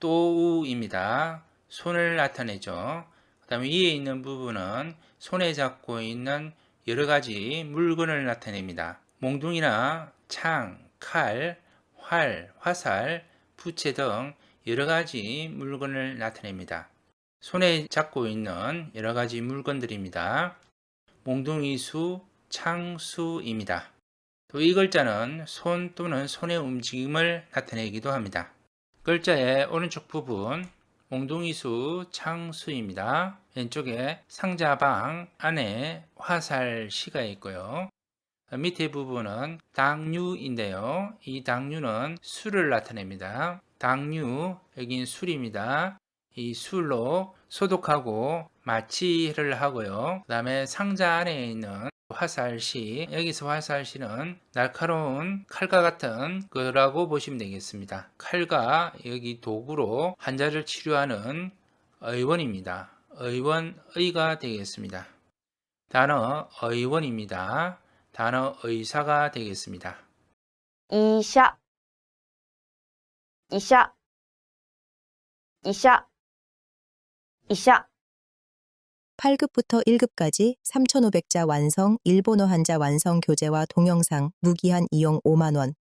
또우입니다. 손을 나타내죠. 그 다음에 위에 있는 부분은 손에 잡고 있는 여러 가지 물건을 나타냅니다. 몽둥이나 창, 칼, 활, 화살, 부채 등 여러 가지 물건을 나타냅니다. 손에 잡고 있는 여러 가지 물건들입니다. 몽둥이수, 창수입니다. 또 이 글자는 손 또는 손의 움직임을 나타내기도 합니다. 글자의 오른쪽 부분 몽둥이수 창수입니다. 왼쪽에 상자방 안에 화살시가 있고요. 밑에 부분은 당류인데요. 이 당류는 술을 나타냅니다. 당류, 여긴 술입니다. 이 술로 소독하고 마취를 하고요. 그 다음에 상자 안에 있는 화살시 여기서 화살시는 날카로운 칼과 같은 거라고 보시면 되겠습니다. 칼과 여기 도구로 환자를 치료하는 의원입니다. 의원의가 되겠습니다. 단어 의원입니다. 단어 의사가 되겠습니다. 이샤 이샤 이샤 이샤 8급부터 1급까지 3,500자 완성 일본어 한자 완성 교재와 동영상 무기한 이용 5만원